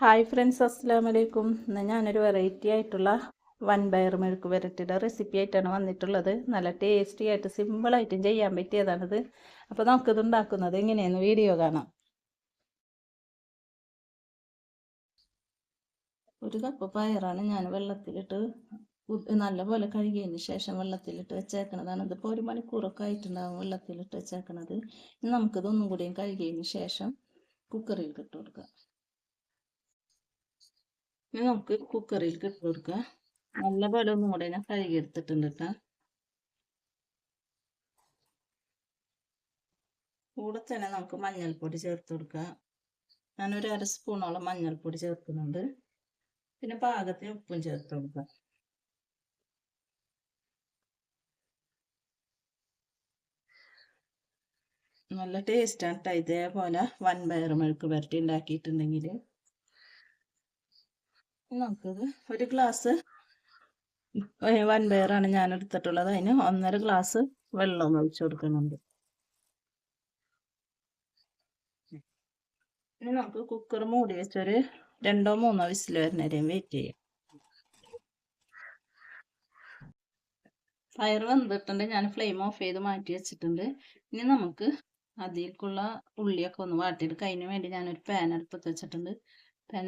Hi friends അസ്സാം വലൈക്കും ഇന്ന് ഞാനൊരു വെറൈറ്റി ആയിട്ടുള്ള വൺ ബയർ മെഴുക്ക് വരട്ടിയുടെ റെസിപ്പി ആയിട്ടാണ് വന്നിട്ടുള്ളത്. നല്ല ടേസ്റ്റി ആയിട്ട് സിമ്പിളായിട്ടും ചെയ്യാൻ പറ്റിയതാണിത്. അപ്പോൾ നമുക്കിത് ഉണ്ടാക്കുന്നത് എങ്ങനെയെന്ന് വീഡിയോ കാണാം. ഒരു കപ്പ് പയറാണ് ഞാൻ വെള്ളത്തിലിട്ട് നല്ലപോലെ കഴുകിയതിന് ശേഷം വെള്ളത്തിലിട്ട് വെച്ചേക്കണതാണ്. ഇതിപ്പോൾ ഒരു മണിക്കൂറൊക്കെ ആയിട്ടുണ്ടാകും വെള്ളത്തിലിട്ട് വെച്ചേക്കണത്. നമുക്കിതൊന്നും കൂടിയും കഴുകിയതിന് ശേഷം കുക്കറിൽ ഇട്ട് കൊടുക്കാം ഇനി നമുക്ക് കുക്കറിൽ ഇട്ട് കൊടുക്കാം. നല്ല പോലെ ഒന്നും കൂടെ ഞാൻ കഴുകി എടുത്തിട്ടുണ്ട് കേട്ടോ. കൂടെ തന്നെ നമുക്ക് മഞ്ഞൾപ്പൊടി ചേർത്ത് കൊടുക്കാം. ഞാനൊരു അര സ്പൂണോളം മഞ്ഞൾപ്പൊടി ചേർക്കുന്നുണ്ട്. പിന്നെ പാകത്തിന് ഉപ്പും ചേർത്ത് കൊടുക്കാം. നല്ല ടേസ്റ്റാണ് കേട്ടോ ഇതേപോലെ വൻ പയർ മെഴുക്ക് പുരട്ടി ഉണ്ടാക്കിയിട്ടുണ്ടെങ്കിൽ നമുക്കത് ഒരു ഗ്ലാസ് വൻ പയറാണ് ഞാൻ എടുത്തിട്ടുള്ളത്. അതിന് ഒന്നര ഗ്ലാസ് വെള്ളം ഒഴിച്ചു കൊടുക്കുന്നുണ്ട്. ഇനി നമുക്ക് കുക്കർ മൂടി വെച്ചൊരു രണ്ടോ മൂന്നോ വിസിൽ വരുന്നവരെയും വെയിറ്റ് ചെയ്യാം. ഫയർ വെന്തിട്ടുണ്ട് ഞാൻ ഫ്ലെയിം ഓഫ് ചെയ്ത് മാറ്റി വെച്ചിട്ടുണ്ട്. ഇനി നമുക്ക് അതിലേക്കുള്ള ഉള്ളിയൊക്കെ ഒന്ന് വാട്ടിയെടുക്കാം. അതിന് വേണ്ടി ഞാനൊരു പാൻ അടുപ്പത്ത് വെച്ചിട്ടുണ്ട്.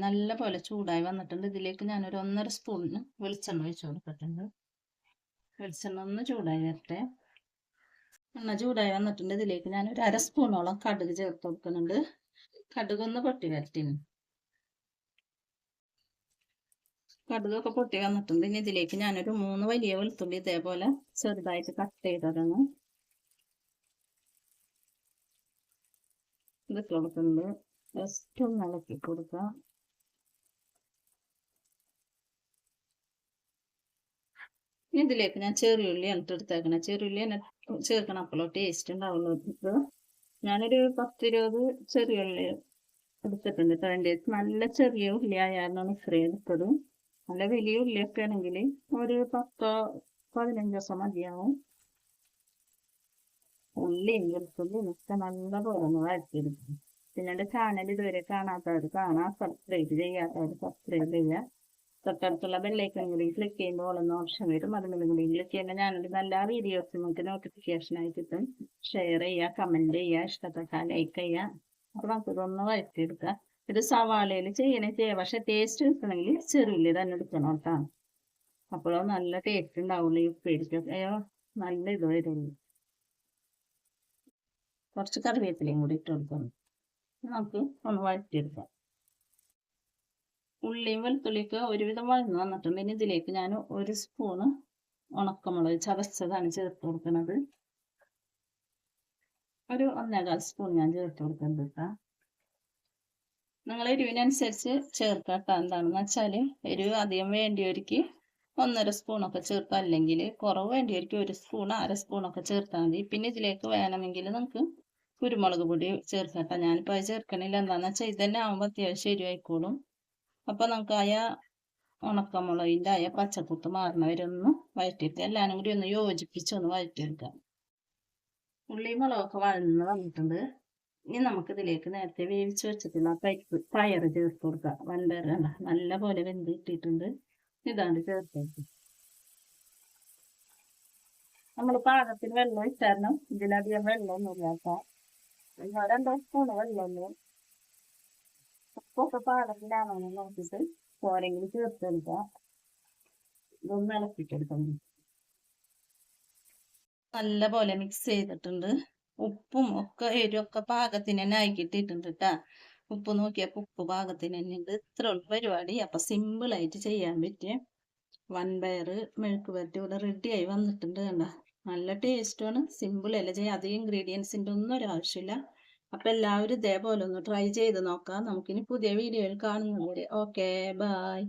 നല്ല പോലെ ചൂടായി വന്നിട്ടുണ്ട്. ഇതിലേക്ക് ഞാനൊരു ഒന്നര സ്പൂണിന് വെളിച്ചെണ്ണ ഒഴിച്ചു കൊടുത്തിട്ടുണ്ട്. വെളിച്ചെണ്ണ ഒന്ന് ചൂടായി വരട്ടെ. എണ്ണ ചൂടായി വന്നിട്ടുണ്ട്. ഇതിലേക്ക് ഞാനൊരു അര സ്പൂണോളം കടുക് ചേർത്ത് കൊടുക്കുന്നുണ്ട്. കടുക് ഒന്ന് പൊട്ടി വരട്ടിന് കടുകൊക്കെ പൊട്ടി വന്നിട്ടുണ്ട്. ഇനി ഇതിലേക്ക് ഞാനൊരു മൂന്ന് വലിയ വെളുത്തുള്ളി ഇതേപോലെ ചെറുതായിട്ട് കട്ട് ചെയ്തതാണ് ഇത് കൊടുക്കുന്നുണ്ട്. ജസ്റ്റ് ഒന്ന് ഇളക്കി കൊടുക്കുക. ഇതിലേക്ക് ഞാൻ ചെറിയുള്ളി എന്നിട്ട് എടുത്തേക്കണം ചെറിയുള്ളി എന്നെ ചേർക്കണം. അപ്പോൾ ടേസ്റ്റ് ഉണ്ടാവുള്ളൂ ഇത്. ഞാനൊരു പത്തിരുപത് ചെറിയുള്ളി എടുത്തിട്ടുണ്ട് കേട്ടോ. എന്റെ നല്ല ചെറിയ ഉള്ളി ആയാലാണ് ഇത്രയും എടുത്തത്. നല്ല വലിയ ഉള്ളിയൊക്കെ ആണെങ്കിൽ ഒരു പത്തോ പതിനഞ്ചോ ദിവസം മതിയാവും. ഉള്ളിയും വെളുത്തുള്ളിയും ഒക്കെ നല്ലപോലെ ഒന്ന് വഴറ്റിയെടുക്കും എന്റെ ചാനൽ ഇതുവരെ കാണാത്തവർ കാണാ സബ്സ്ക്രൈബ് ചെയ്യാത്തവർ സബ്സ്ക്രൈബ് ചെയ്യുക തൊട്ടടുത്തുള്ള ബെല്ലൈക്കൺ കൂടി ക്ലിക്ക് ചെയ്യുമ്പോൾ ഓളുന്ന ഓപ്ഷൻ വരും. അതിനുള്ള കൂടി ക്ലിക്ക് ചെയ്യുമ്പോൾ ഞാനൊരു നല്ല വീഡിയോസ് നിങ്ങൾക്ക് നോട്ടിഫിക്കേഷൻ ആയി കിട്ടും. ഷെയർ ചെയ്യുക കമന്റ് ചെയ്യുക ഇഷ്ടപ്പെട്ടാൽ ലൈക്ക് ചെയ്യുക അപ്പോൾ നമുക്ക് ഇതൊന്ന് വഴറ്റിയെടുക്കുക ഇത് സവാളയിൽ ചെയ്യണേ ചെയ്യുക പക്ഷെ ടേസ്റ്റ് കിട്ടണമെങ്കിൽ ചെറുവിൽ തന്നെ എടുക്കണം കേട്ടോ. അപ്പോഴോ നല്ല ടേസ്റ്റ് ഉണ്ടാവുള്ളൂ ഈ ഉപ്പേരിക്കൊക്കെ നല്ല ഇത് വരുള്ളൂ. കുറച്ച് കറിവേപ്പിലയും കൂടി ഇട്ട് കൊടുക്കണം. നമുക്ക് ഒന്ന് വഴറ്റിയെടുക്കാം ഉള്ളിയും വെളുത്തുള്ളിയൊക്കെ ഒരുവിധം വഴന്ന് വന്നിട്ടുണ്ട്. ഇനി ഇതിലേക്ക് ഞാൻ ഒരു സ്പൂണ് ഉണക്കമുളക് ചതച്ചതാണ് ചേർത്ത് കൊടുക്കുന്നത്. ഒരു ഒന്നേകാൽ സ്പൂൺ ഞാൻ ചേർത്ത് കൊടുക്കുന്നുണ്ട് കേട്ടോ. നിങ്ങൾ എരിവിനനുസരിച്ച് ചേർക്കാം എന്താണെന്ന് വെച്ചാൽ എരിവ് അധികം വേണ്ടിയവർക്ക് ഒന്നര സ്പൂണൊക്കെ ചേർക്കാം. അല്ലെങ്കിൽ കുറവ് വേണ്ടിയവർക്ക് ഒരു സ്പൂൺ അര സ്പൂണൊക്കെ ചേർത്താൽ മതി. പിന്നെ ഇതിലേക്ക് വേണമെങ്കിൽ നമുക്ക് കുരുമുളക് പൊടി ചേർക്കട്ടെ. ഞാനിപ്പോൾ അത് ചേർക്കണില്ല. എന്താണെന്ന് വെച്ചാൽ തന്നെ ആകുമ്പോൾ അത്യാവശ്യം എരിവായിക്കോളും. അപ്പോൾ നമുക്ക് ആയ ഉണക്കമുളകിന്റെ ആയ പച്ചക്കുത്ത് മാറണ വരെ ഒന്ന് എല്ലാവരും കൂടി ഒന്ന് യോജിപ്പിച്ച് ഒന്ന് വഴറ്റിയെടുക്കാം. ഉള്ളി മുളകൊക്കെ വഴന്ന് വന്നിട്ടുണ്ട്. ഇനി നമുക്ക് ഇതിലേക്ക് നേരത്തെ വേവിച്ച് വെച്ചിട്ടുള്ള പരിപ്പ് പയർ ചേർത്ത് കൊടുക്കുക വൻപയർ നല്ല പോലെ വെന്ത് ഇട്ടിട്ടുണ്ട് ഇതാണ് ചേർത്ത് നമ്മൾ പാകത്തിന് വെള്ളം ഇട്ടായിരുന്നു. ഇതിലധികം വെള്ളമൊന്നുമില്ല കേട്ടോ രണ്ടോ സ്പൂണ് വെള്ളമൊന്നും ഉപ്പൊക്കെ പാകത്തിലാണോ നോക്കിയിട്ട് പോരെങ്കിലും ചേർത്തെടുക്കുക ഇതൊന്ന് ഇളക്കിട്ടെടുക്കാം. നല്ല പോലെ മിക്സ് ചെയ്തിട്ടുണ്ട്. ഉപ്പും ഒക്കെ എരിവൊക്കെ പാകത്തിന് തന്നെ ആക്കിയിട്ടിട്ടുണ്ട് കേട്ടാ ഉപ്പ് നോക്കിയപ്പോൾ ഉപ്പ് പാകത്തിന് തന്നെ ഉണ്ട്. ഇത്ര ഉള്ള പരിപാടി. അപ്പൊ സിമ്പിൾ ആയിട്ട് ചെയ്യാൻ പറ്റിയ വൻപയർ മെഴുക്ക് പുരട്ടി ഇവിടെ റെഡിയായി വന്നിട്ടുണ്ട് കണ്ട. നല്ല ടേസ്റ്റുമാണ് സിമ്പിൾ അല്ല? ചെയ്യാം അധികം ഇൻഗ്രീഡിയൻസിന്റെ ഒന്നും ഒരു ആവശ്യമില്ല. അപ്പം എല്ലാവരും ഇതേപോലെ ഒന്ന് ട്രൈ ചെയ്ത് നോക്കാം. നമുക്കിനി പുതിയ വീഡിയോയിൽ കാണുന്നതുവരെ ഓക്കെ ബായ്